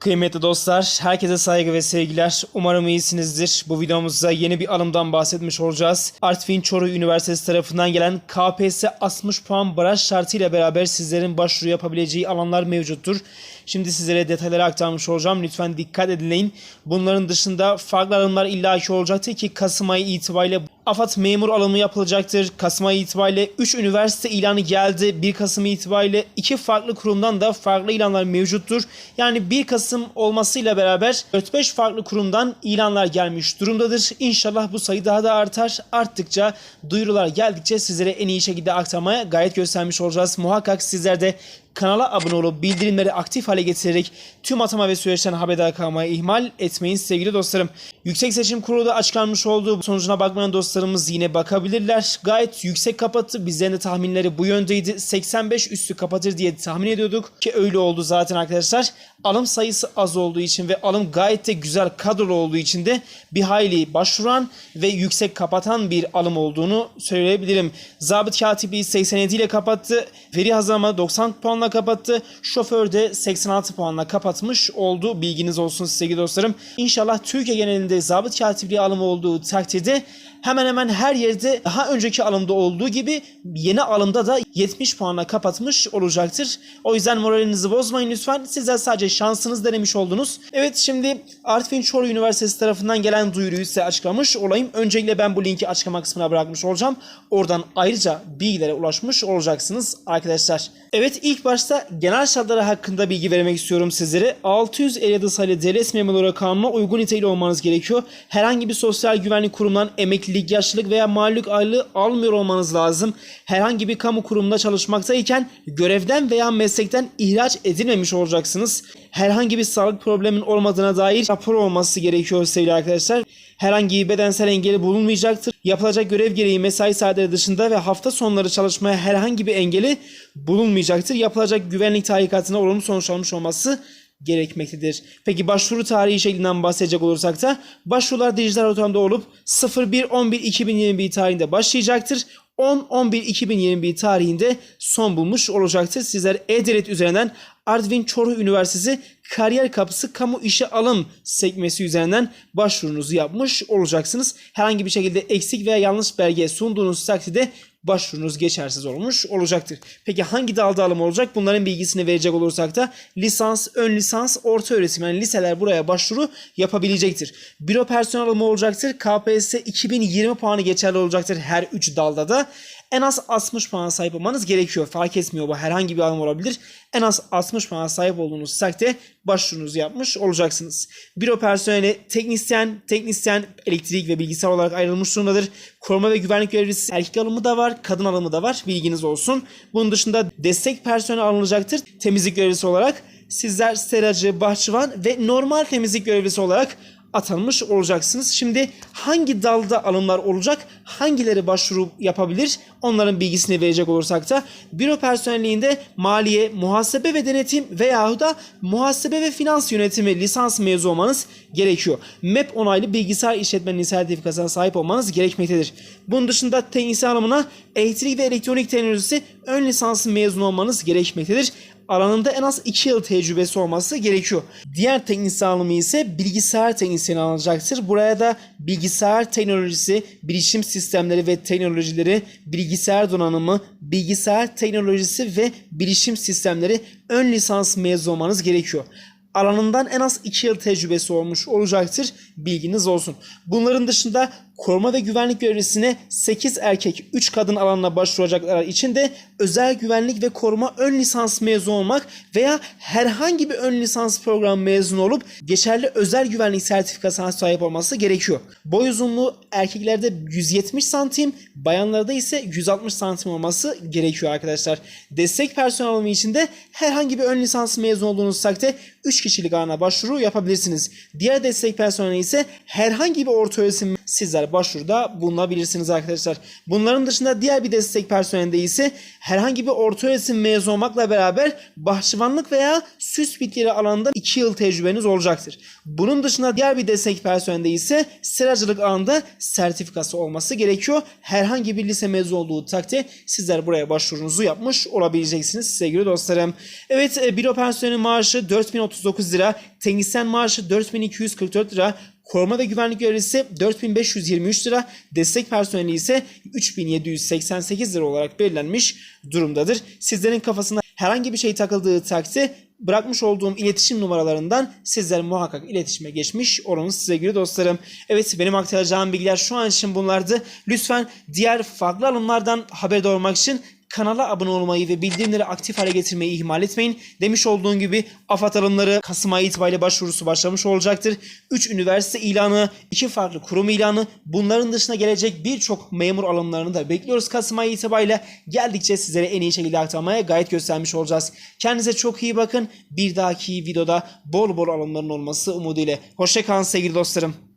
Kıymetli dostlar, herkese saygı ve sevgiler. Umarım iyisinizdir. Bu videomuzda yeni bir alımdan bahsetmiş olacağız. Artvin Çoruh Üniversitesi tarafından gelen KPSS 60 puan baraj şartıyla beraber sizlerin başvuru yapabileceği alanlar mevcuttur. Şimdi sizlere detayları aktarmış olacağım. Lütfen dikkat edin. Bunların dışında farklı alımlar illaki olacaktır ki Kasım ayı itibariyle AFAD memur alımı yapılacaktır. Kasım ayı itibariyle 3 üniversite ilanı geldi. 1 Kasım itibariyle 2 farklı kurumdan da farklı ilanlar mevcuttur. Yani 1 Kasım olmasıyla beraber 4-5 farklı kurumdan ilanlar gelmiş durumdadır. İnşallah bu sayı daha da artar. Arttıkça duyurular geldikçe sizlere en iyi şekilde aktarmaya gayret göstermiş olacağız. Muhakkak sizler de Kanala abone olup bildirimleri aktif hale getirerek tüm atama ve süreçten haberdar kalmayı ihmal etmeyin sevgili dostlarım. Yüksek Seçim Kurulu da açıklanmış olduğu sonucuna bakmayan dostlarımız yine bakabilirler. Gayet yüksek kapattı. Bizlerin de tahminleri bu yöndeydi. 85 üstü kapatır diye tahmin ediyorduk ki öyle oldu zaten arkadaşlar. Alım sayısı az olduğu için ve alım gayet de güzel kadrolu olduğu için de bir hayli başvuran ve yüksek kapatan bir alım olduğunu söyleyebilirim. Zabıt katibi 87 ile kapattı. Veri hazırlama 90 puanla kapattı. Şoför de 86 puanla kapatmış oldu. Bilginiz olsun sevgili dostlarım. İnşallah Türkiye genelinde zabıt katipliği alımı olduğu takdirde hemen hemen her yerde daha önceki alımda olduğu gibi yeni alımda da 70 puanla kapatmış olacaktır. O yüzden moralinizi bozmayın lütfen. Sizler sadece şansınız denemiş oldunuz. Evet şimdi Artvin Çoruh Üniversitesi tarafından gelen duyuruyu size açıklamış olayım. Öncelikle ben bu linki açıklama kısmına bırakmış olacağım. Oradan ayrıca bilgilere ulaşmış olacaksınız arkadaşlar. Evet ilk başta genel şartları hakkında bilgi vermek istiyorum sizlere. 657 sayılı devlet memurları kanuna uygun niteliği olmanız gerekiyor. Herhangi bir sosyal güvenlik kurumundan emeklilik, yaşlılık veya mağlup aylığı almıyor olmanız lazım. Herhangi bir kamu kurumunda çalışmaktayken görevden veya meslekten ihraç edilmemiş olacaksınız. Herhangi bir sağlık problemin olmadığına dair rapor olması gerekiyor sevgili arkadaşlar. Herhangi bir bedensel engeli bulunmayacaktır. Yapılacak görev gereği mesai saatleri dışında ve hafta sonları çalışmaya herhangi bir engeli bulunmayacaktır. Yapılacak güvenlik tahkikatına olumlu sonuç almış olması gerekmektedir. Peki başvuru tarihi şeklinden bahsedecek olursak da başvurular dijital ortamda olup 01.11.2021 tarihinde başlayacaktır. 10-11-2021 tarihinde son bulmuş olacaktır. Sizler E-Devlet üzerinden Artvin Çoruh Üniversitesi Kariyer Kapısı Kamu İşe Alım sekmesi üzerinden başvurunuzu yapmış olacaksınız. Herhangi bir şekilde eksik veya yanlış belge sunduğunuz takdirde başvurunuz geçersiz olmuş olacaktır. Peki hangi dalda alım olacak? Bunların bilgisini verecek olursak da lisans, ön lisans, orta öğretim yani liseler buraya başvuru yapabilecektir. Büro personel alımı olacaktır. KPSS 2020 puanı geçerli olacaktır her 3 dalda da. En az 60 puan sahip olmanız gerekiyor. Fark etmiyor bu herhangi bir alım olabilir. En az 60 puan sahip olduğunuz takdirde başvurunuzu yapmış olacaksınız. Büro personeli teknisyen, teknisyen elektrik ve bilgisayar olarak ayrılmış durumdadır. Koruma ve güvenlik görevlisi erkek alımı da var, kadın alımı da var. Bilginiz olsun. Bunun dışında destek personeli alınacaktır. Temizlik görevlisi olarak sizler seracı, bahçıvan ve normal temizlik görevlisi olarak atanmış olacaksınız. Şimdi hangi dalda alımlar olacak, hangileri başvuru yapabilir onların bilgisini verecek olursak da büro personelliğinde maliye, muhasebe ve denetim veya da muhasebe ve finans yönetimi lisans mezunu olmanız gerekiyor. MEP onaylı bilgisayar işletmenliği sertifikasına sahip olmanız gerekmektedir. Bunun dışında teknisyen alımına elektrik ve elektronik teknolojisi ön lisansı mezunu olmanız gerekmektedir alanında en az 2 yıl tecrübesi olması gerekiyor. Diğer teknisyen alımı ise bilgisayar teknisyeni alınacaktır. Buraya da bilgisayar teknolojisi, bilişim sistemleri ve teknolojileri, bilgisayar donanımı, bilgisayar teknolojisi ve bilişim sistemleri ön lisans mezunu olmanız gerekiyor alanından en az 2 yıl tecrübesi olmuş olacaktır. Bilginiz olsun. Bunların dışında koruma ve güvenlik görevlisine 8 erkek 3 kadın alanına başvuracaklar için de özel güvenlik ve koruma ön lisans mezunu olmak veya herhangi bir ön lisans programı mezunu olup geçerli özel güvenlik sertifikasına sahip olması gerekiyor. Boy uzunluğu erkeklerde 170 santim, bayanlarda ise 160 santim olması gerekiyor arkadaşlar. Destek personel alımı için de herhangi bir ön lisans mezunu olduğunuz takdirde 3 kişilik alana başvuru yapabilirsiniz. Diğer destek personeli ise herhangi bir orta öğretim sizler başvuruda bulunabilirsiniz arkadaşlar. Bunların dışında diğer bir destek personelinde ise herhangi bir orta öğretim mezun olmakla beraber bahçıvanlık veya süs bitkileri alanında 2 yıl tecrübeniz olacaktır. Bunun dışında diğer bir destek personelinde ise seracılık alanında sertifikası olması gerekiyor. Herhangi bir lise mezunu olduğu takdirde sizler buraya başvurunuzu yapmış olabileceksiniz sevgili dostlarım. Evet e, büro personelinin maaşı 4039 lira, teknisyen maaşı 4244 lira, Koruma ve güvenlik görevlisi 4523 lira, destek personeli ise 3788 lira olarak belirlenmiş durumdadır. Sizlerin kafasına herhangi bir şey takıldığı takdirde bırakmış olduğum iletişim numaralarından sizler muhakkak iletişime geçmiş olunuz sevgili dostlarım. Evet benim aktaracağım bilgiler şu an için bunlardı. Lütfen diğer farklı alımlardan haberdar olmak için kanala abone olmayı ve bildirimleri aktif hale getirmeyi ihmal etmeyin. Demiş olduğum gibi AFAD alımları Kasım ayı itibariyle başvurusu başlamış olacaktır. 3 üniversite ilanı, 2 farklı kurum ilanı, bunların dışına gelecek birçok memur alımlarını da bekliyoruz Kasım ayı itibariyle. Geldikçe sizlere en iyi şekilde aktarmaya gayet göstermiş olacağız. Kendinize çok iyi bakın. Bir dahaki videoda bol bol alımların olması umuduyla. Hoşçakalın sevgili dostlarım.